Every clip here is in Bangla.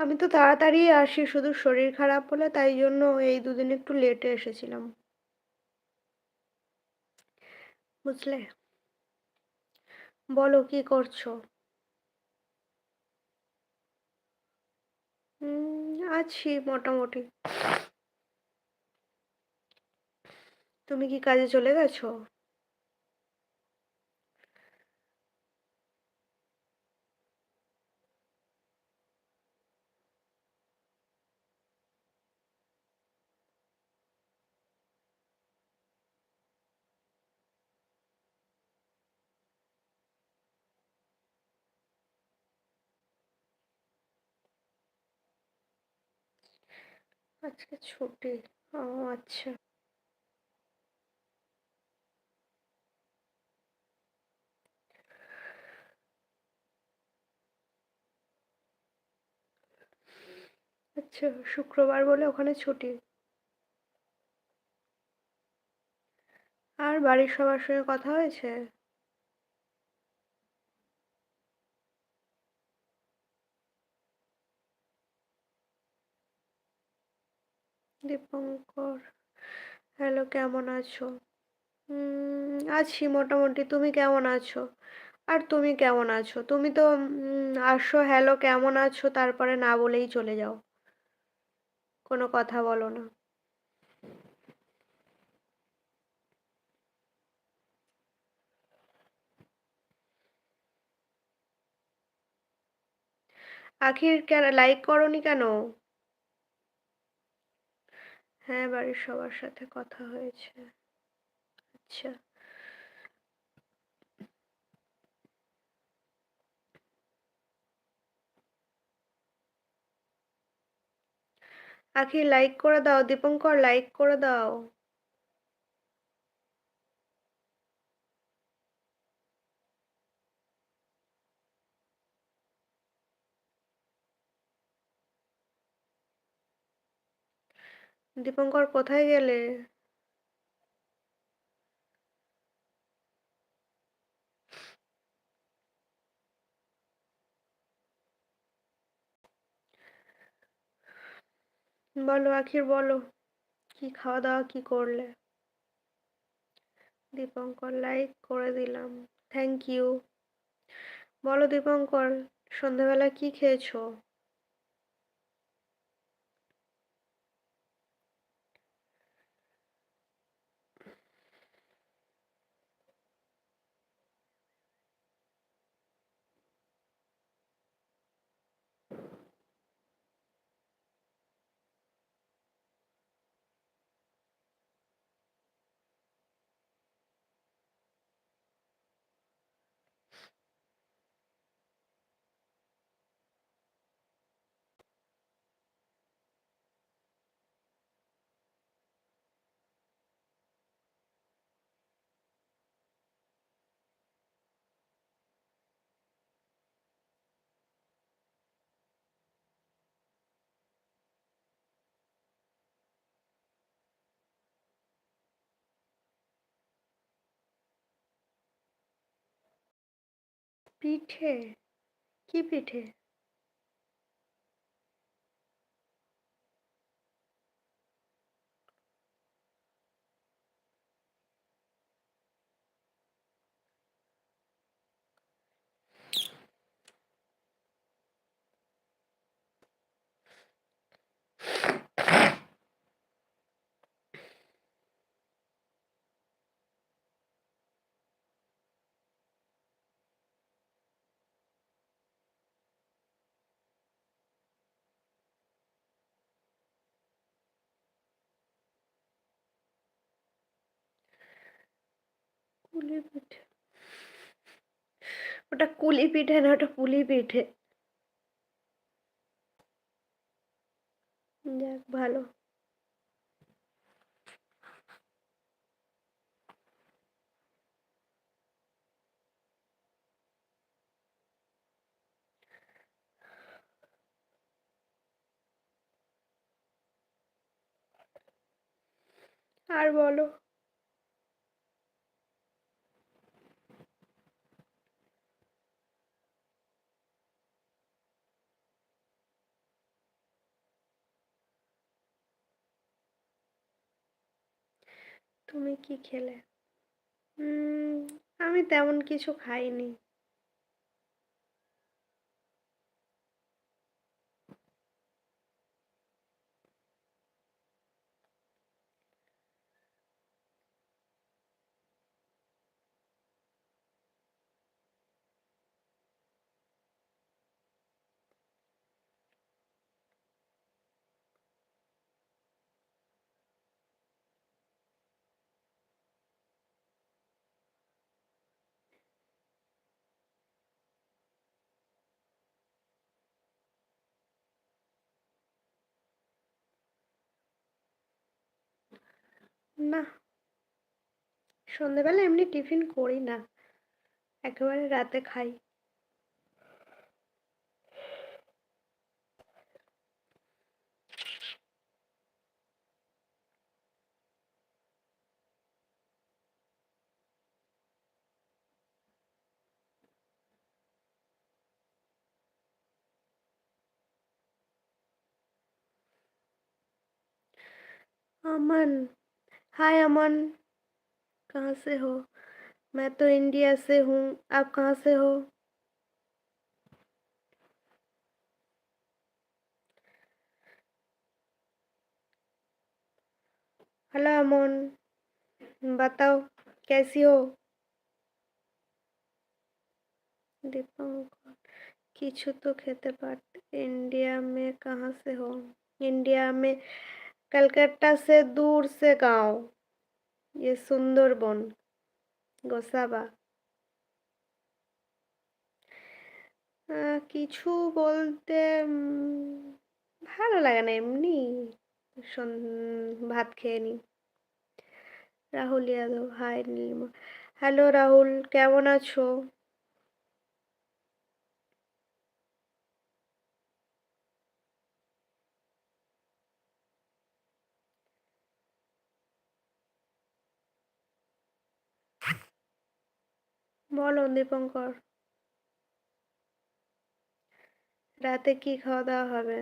আমি তো তাড়াতাড়ি আসি, শুধু শরীর খারাপ হলে তাই জন্য এই দুদিন একটু লেটে এসেছিলাম। বুঝলে? বলো, কি করছ? আছি মোটামুটি। তুমি কি কাজে চলে গেছো? আজকে ছুটি। ও আচ্ছা। আচ্ছা শুক্রবার বলে ওখানে ছুটি? আর বাড়ির সবার সঙ্গে কথা হয়েছে? দীপঙ্কর, হ্যালো, কেমন আছো? আছি মোটামুটি, তুমি কেমন আছো? আর তুমি কেমন আছো? তুমি তো আসো, হ্যালো, কেমন আছো? তারপরে না বলেই চলে যাও। কোনো কথা বলো না। আখির কেন লাইক করনি কেন? হ্যাঁ বাড়ির সবার সাথে কথা হয়েছে। আচ্ছা। আখি লাইক করে দাও, দীপঙ্কর লাইক করে দাও। দীপঙ্কর কোথায় গেলে? বলো আখির, বলো। কি খাওয়া দাওয়া কি করলে? দীপঙ্কর লাইক করে দিলাম। থ্যাংক ইউ বলো দীপঙ্কর সন্ধ্যাবেলা কি খেয়েছো? পিঠে কি পিঠে কুলি পিঠে ওটা কুলি পিঠে না ওটা পুলি পিঠে যাক ভালো। আর বলো। তুমি কি খেলে? আমি তেমন কিছু খাইনি। না সন্ধেবেলা এমনি টিফিন করি না একেবারে রাতে খাই। আমান हाय अमन कहाँ से हो मैं तो इंडिया से हूँ आप कहाँ से हो हेलो अमन बताओ कैसी हो दीपंकर কিছু তো খেতে পারতে इंडिया में कहाँ से हो इंडिया में कलकत्ता से दूर से गांव ये सुंदरबन গোসাবা আহ, কিছু বলতে উম, ভালো লাগে না এমনি সন- ভাত খেয়ে নি রাহুল যাদব হাই নীলিমা হ্যালো রাহুল কেমন আছো বলো দীপঙ্কর রাতে কি খাওয়া দাওয়া হবে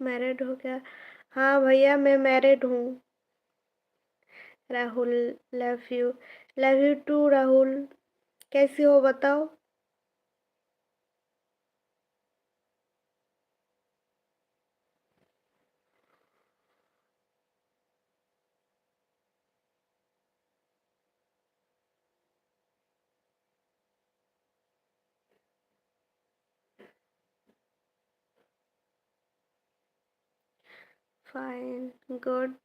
मैरिड हो क्या हाँ भैया मैं मैरिड हूँ Rahul love you love you too Rahul कैसी हो बताओ फाइन गुड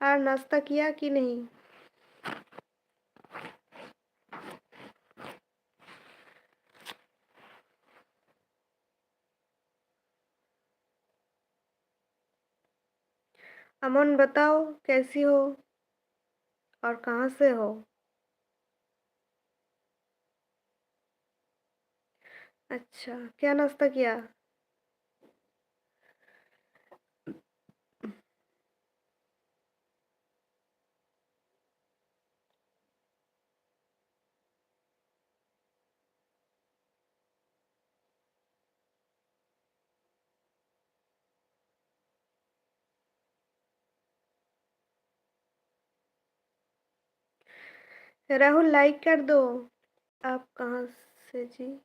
और नाश्ता किया कि नहीं? अमन बताओ, कैसी हो? और कहाँ से हो? अच्छा क्या नाश्ता किया? राहुल लाइक कर दो। आप कहाँ से जी?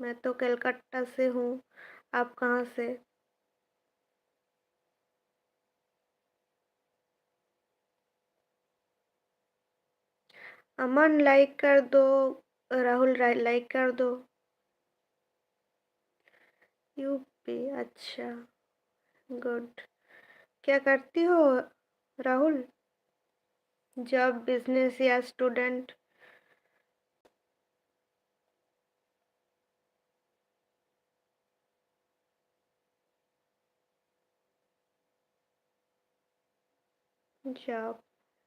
मैं तो कलकत्ता से हूँ। आप कहाँ से? अमन लाइक कर दो। राहुल लाइक कर दो। यूपी अच्छा। गुड। क्या करती हो राहुल? जॉब बिज़नेस या स्टूडेंट जॉब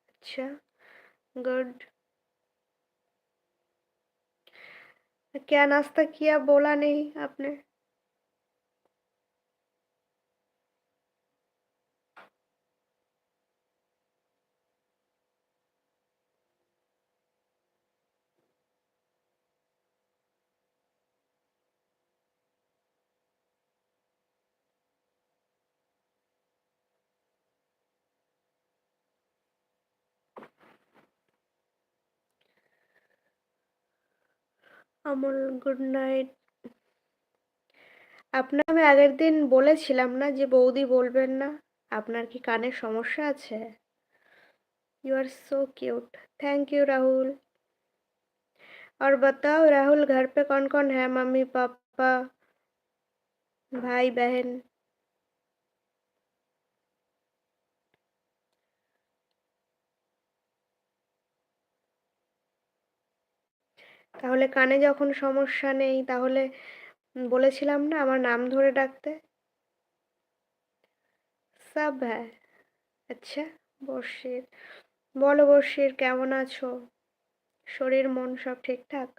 अच्छा गुड क्या नाश्ता किया? बोला नहीं आपने। অমল গুড নাইট আপনার আমি আগের দিন বলেছিলাম না যে বৌদি বলবেন না আপনার কি কানের সমস্যা আছে you are so cute thank you Rahul और बताओ राहुल घर पे कौन कौन है मम्मी पापा भाई बहन তাহলে কানে যখন সমস্যা নেই, তাহলে বলেছিলাম না আমার নাম ধরে ডাকতে? সব হ্যাঁ আচ্ছা বর্ষির, বলো বর্ষির কেমন আছো? শরীর মন সব ঠিকঠাক?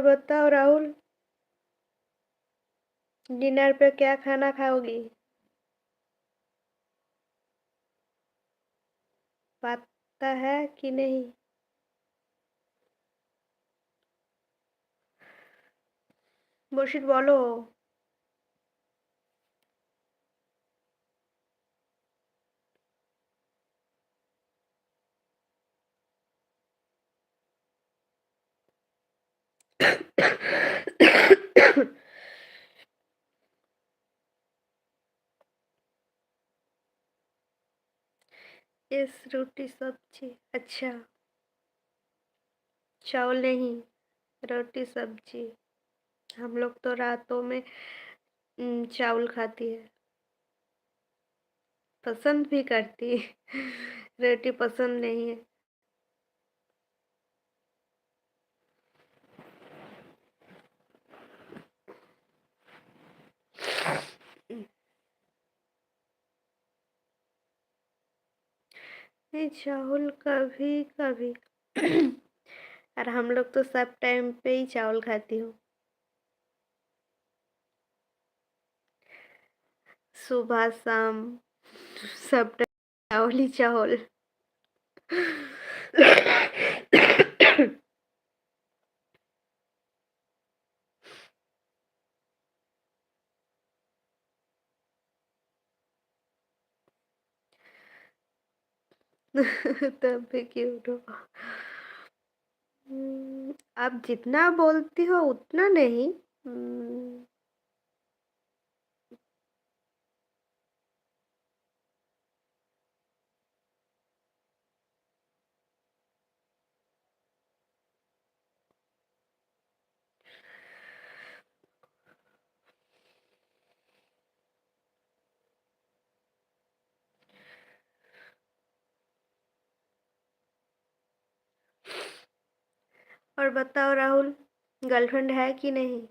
बताओ राहुल डिनर पे क्या खाना खाओगी पता है कि नहीं বসির বলো इस रोटी सब्ज़ी अच्छा। चावल नहीं, रोटी सब्ज़ी। हम लोग तो रातों में चावल खाती है। पसंद भी करती है। रोटी पसंद नहीं है नहीं चावल कभी कभी। और हम लोग तो सब टाइम पे ही चावल खाती हूँ। सुबह, शाम, सब टाइम चावल ही चावल। तब भी क्यूट हो। हम्म, आप जितना बोलती हो उतना नहीं। और बताओ राहुल गर्लफ्रेंड है कि नहीं?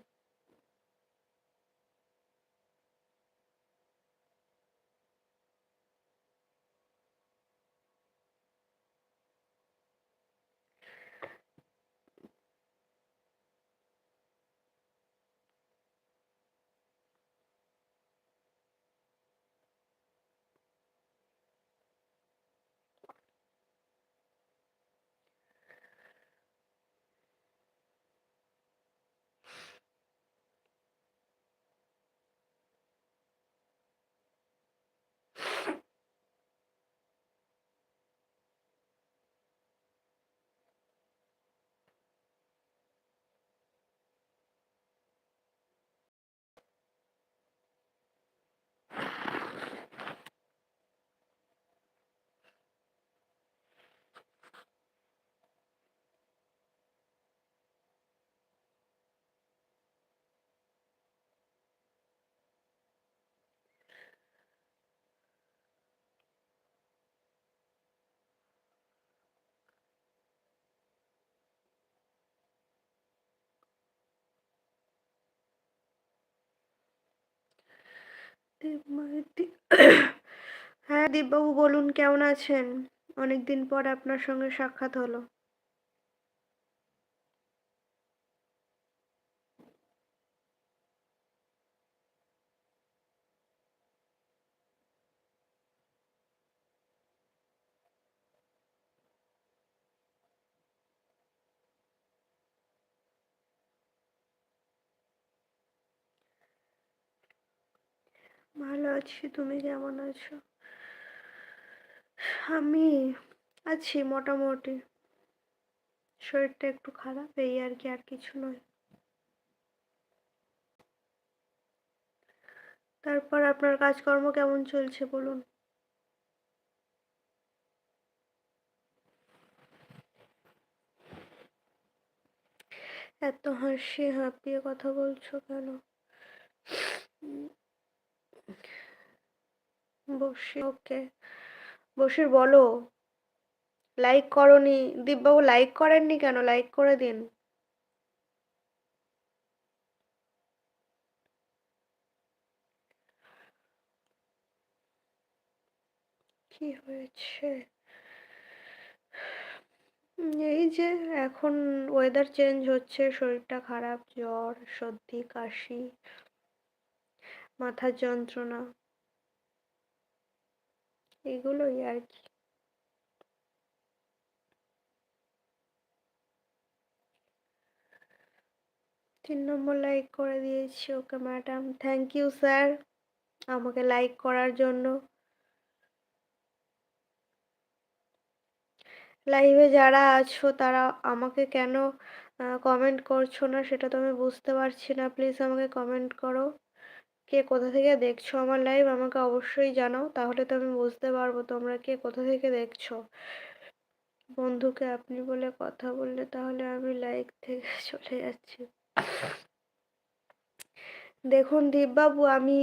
হ্যাঁ দীপবাবু বলুন কেমন আছেন? অনেকদিন পর আপনার সঙ্গে সাক্ষাৎ হলো ভালো আছি, তুমি কেমন আছো? আমি আছি মোটামুটি। শরীরটা একটু খারাপ, এই আর কি, আর কিছু নয়। তারপর আপনার কাজকর্ম কেমন চলছে, বলুন? এত হাসি, হাঁপিয়ে কথা বলছো কেন? বসে, ওকে। বসির বলো। লাইক করনি। দীপবাবু লাইক করেননি কেন? লাইক করে দিন। কি হয়েছে? এই যে এখন ওয়েদার চেঞ্জ হচ্ছে, শরীরটা খারাপ, জ্বর, সর্দি, কাশি মাথার যন্ত্রণা। এগুলোই আর কি। তিন নম্বর লাইক করে দিয়েছি okay madam thank you sir আমাকে লাইক করার জন্য। লাইভে যারা আছো, তারা আমাকে কেন কমেন্ট করছ না, সেটা তো আমি বুঝতে পারছি না। প্লিজ আমাকে কমেন্ট করো। কে কোথা থেকে দেখছ আমার লাইভ আমাকে অবশ্যই জানাও, তাহলে তো আমি বুঝতে পারব তোমরা কে কোথা থেকে দেখছ। বন্ধুকে আপনি বলে কথা বললে তাহলে আমি লাইক থেকে চলে যাচ্ছি। দেখুন দীপবাবু, আমি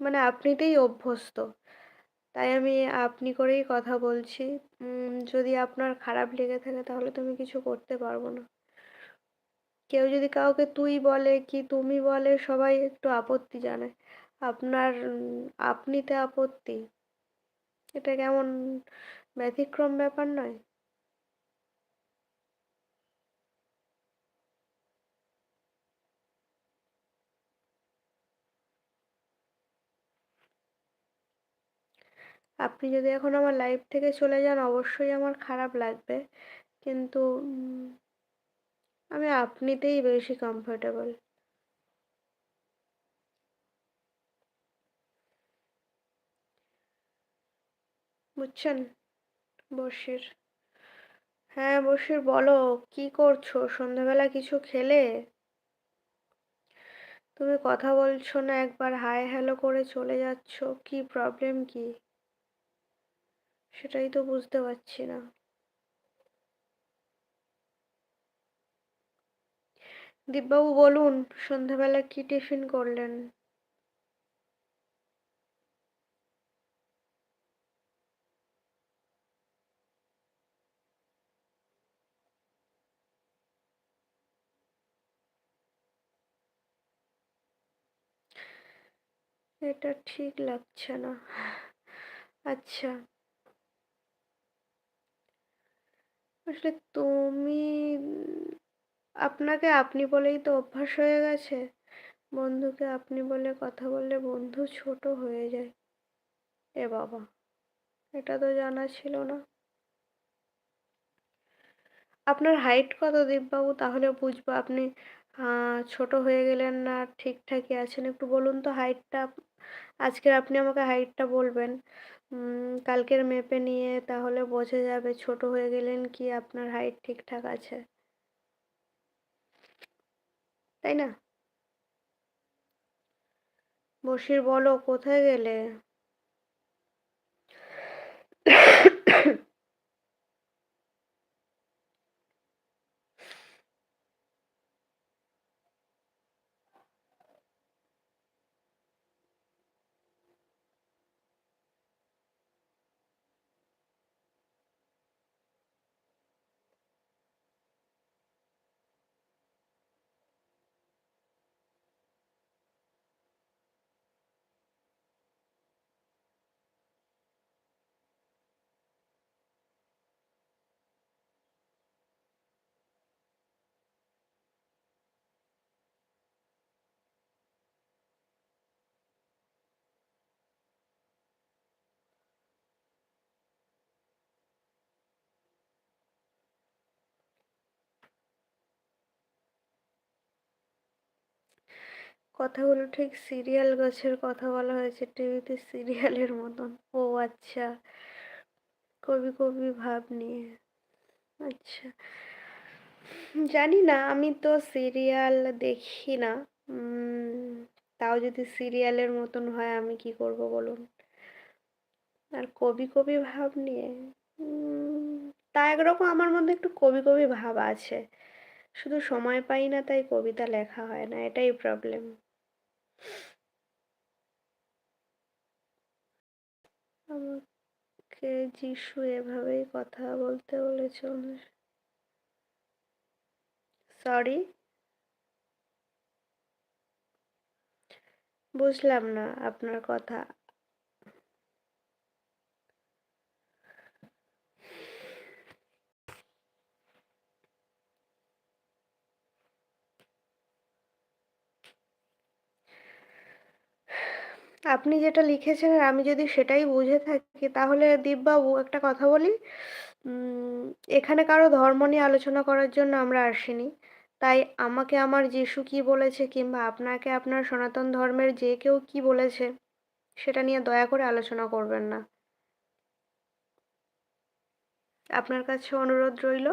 মানে আপনিতেই অভ্যস্ত, তাই আমি আপনি করেই কথা বলছি। যদি আপনার খারাপ লেগে থাকে তাহলে তো আমি কিছু করতে পারব না। কেউ যদি কাউকে তুই বলে কি তুমি বলে, সবাই একটু আপত্তি জানায়। আপনার আপনিতে আপত্তি? এটা কেমন ব্যতিক্রম ব্যাপার নয়? আপনি যদি এখন আমার লাইফ থেকে চলে যান, অবশ্যই আমার খারাপ লাগবে। কিন্তু আমি আপনিতেই বেশি কমফোর্টেবল বুঝছেন? বসির। হ্যাঁ বসির, বলো, কি করছ? সন্ধ্যাবেলা কিছু খেলে? তুমি কথা বলছো না, একবার হাই হ্যালো করে চলে যাচ্ছ, কি প্রবলেম কি? সেটাই তো বুঝতে পারছি না। দীপবাবু বলুন সন্ধ্যাবেলা কি টিফিন করলেন? এটা ঠিক লাগছে না। আচ্ছা। আসলে তুমি আপনাকে আপনি বলেই তো অভ্যাস হয়ে গেছে। বন্ধুকে আপনি বলে কথা বললে বন্ধু ছোট হয়ে যায়। এ বাবা, এটা তো জানা ছিল না। আপনার হাইট কত দীপবাবু? তাহলে বুঝব আপনি ছোট হয়ে গেলেন না, ঠিকঠাকই আছেন? একটু বলুন তো হাইটটা আজকের আপনি আমাকে হাইটটা বলবেন। কালকের মেপে নিয়ে তাহলে বোঝা যাবে ছোট হয়ে গেলেন কি আপনার হাইট ঠিকঠাক আছে। তাই না? বসির বলো কোথায় গেলে? কথাগুলো ঠিক সিরিয়াল গাছের কথা বলা হয়েছে, টিভিতে সিরিয়ালের মতন। ও আচ্ছা কবি কবি ভাব নিয়ে। আচ্ছা জানি না, আমি তো সিরিয়াল দেখি না। তাও যদি সিরিয়ালের মতন হয়, আমি কি করব বলুন? আর কবি কবি ভাব নিয়ে তা একরকম আমার মধ্যে একটু কবি কবি ভাব আছে। শুধু সময় পাই না, তাই কবিতা লেখা হয় না, এটাই প্রবলেম আমাকে যিশু এভাবেই কথা বলতে বলেছে সরি বুঝলাম না আপনার কথা। আপনি যেটা লিখেছেন আমি যদি সেটাই বুঝে থাকি, তাহলে দীপবাবু একটা কথা বলি। এখানে কারও ধর্ম নিয়ে আলোচনা করার জন্য আমরা আসিনি। তাই আমাকে আমার যিশু কি বলেছে কিংবা আপনাকে আপনার সনাতন ধর্মের যে কেউ কি বলেছে, সেটা নিয়ে দয়া করে আলোচনা করবেন না। আপনার কাছে অনুরোধ রইল।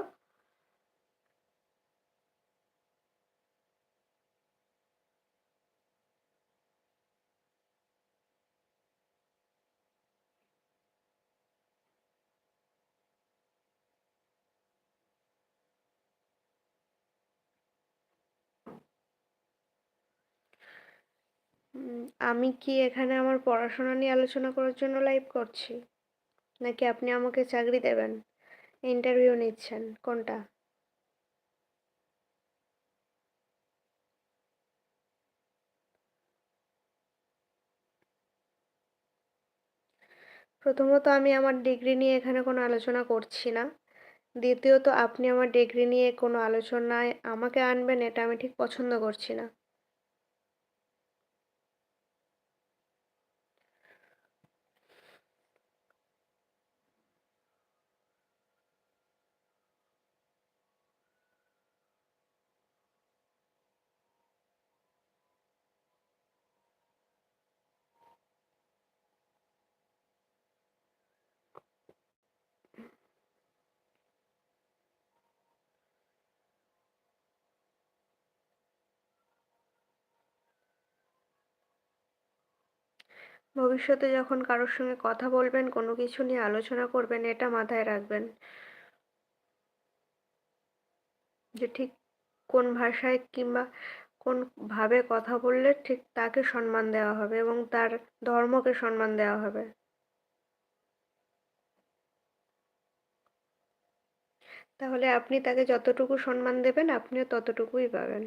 আমি কি এখানে আমার পড়াশোনা নিয়ে আলোচনা করার জন্য লাইভ করছি? নাকি আপনি আমাকে চাকরি দেবেন? ইন্টারভিউ নিচ্ছেন, কোনটা? প্রথমত আমি আমার ডিগ্রি নিয়ে এখানে কোনো আলোচনা করছি না। দ্বিতীয়ত, আপনি আমার ডিগ্রি নিয়ে কোনো আলোচনায় আমাকে আনবেন, এটা আমি ঠিক পছন্দ করছি না। ভবিষ্যতে যখন কারোর সঙ্গে কথা বলবেন, কোনো কিছু নিয়ে আলোচনা করবেন, এটা মাথায় রাখবেন। যে ঠিক কোন ভাষায় কিংবা কোন ভাবে কথা বললে ঠিক তাকে সম্মান দেওয়া হবে এবং তার ধর্মকে সম্মান দেওয়া হবে। তাহলে আপনি তাকে যতটুকু সম্মান দেবেন, আপনিও ততটুকুই পাবেন।